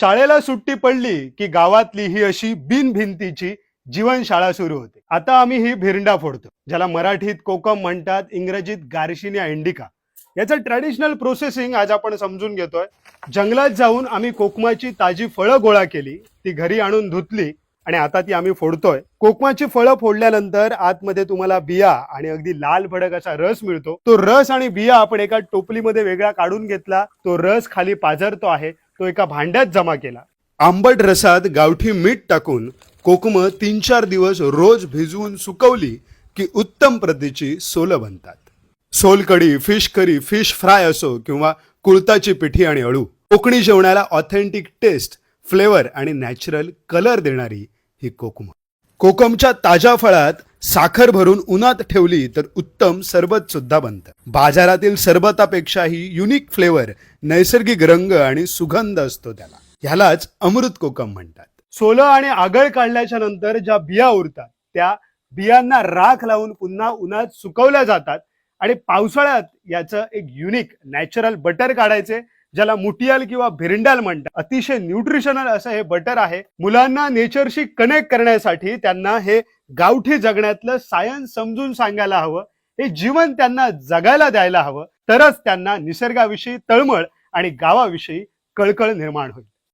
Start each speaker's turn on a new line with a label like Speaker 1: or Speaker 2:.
Speaker 1: शाळेला सुट्टी पडली की गावातली ही अशी बिनभिंतीची जीवनशाळा सुरू होते. आता आम्ही ही भिरंडा फोडतो ज्याला मराठीत कोकम म्हणतात इंग्रजीत गार्शिनिया इंडिका. याचं ट्रॅडिशनल प्रोसेसिंग आज आपण समजून घेतोय. जंगलात जाऊन आम्ही कोकमाची ताजी फळं गोळा केली ती घरी आणून धुतली आणि आता ती आम्ही फोडतोय. कोकमाची फळं फोडल्यानंतर आतमध्ये तुम्हाला बिया आणि अगदी लाल भडक असा रस मिळतो. तो रस आणि बिया आपण एका टोपलीमध्ये वेगळा काढून घेतला तो रस खाली पाझरतो आहे. तो एका भांड्यात जमा केला. आंबट रसात गावठी मीठ टाकून कोकम तीन चार दिवस रोज भिजवून सुकवली की उत्तम प्रतीची सोलं बनतात. Solkadhi fish curry fish fry असो किंवा कुळताची पिठी आणि अळू कोकणी जेवणाला ऑथेंटिक टेस्ट फ्लेवर आणि नॅचरल कलर देणारी ही कोकम. कोकमच्या ताज्या फळात साखर भरून उन्हात ठेवली तर उत्तम सरबत सुद्धा बनतं. बाजारातील सरबतापेक्षाही युनिक फ्लेवर नैसर्गिक रंग आणि सुगंध असतो त्याला. ह्यालाच अमृत कोकम म्हणतात. सोलं आणि आगळ काढल्याच्या नंतर ज्या बिया उरतात त्या बियांना राख लावून पुन्हा उन्हात सुकवल्या जातात आणि पावसाळ्यात याचं एक युनिक नॅचरल बटर काढायचे ज्याला मुटियाल किंवा भिरंडाल म्हणतात. अतिशय न्यूट्रिशनल असं हे बटर आहे. मुलांना नेचरशी कनेक्ट करण्यासाठी त्यांना हे गावठी जगण्यातलं सायन्स समजून सांगायला हवं. हे जीवन त्यांना जगायला द्यायला हवं. तरच त्यांना निसर्गाविषयी तळमळ आणि गावाविषयी कळकळ निर्माण होईल.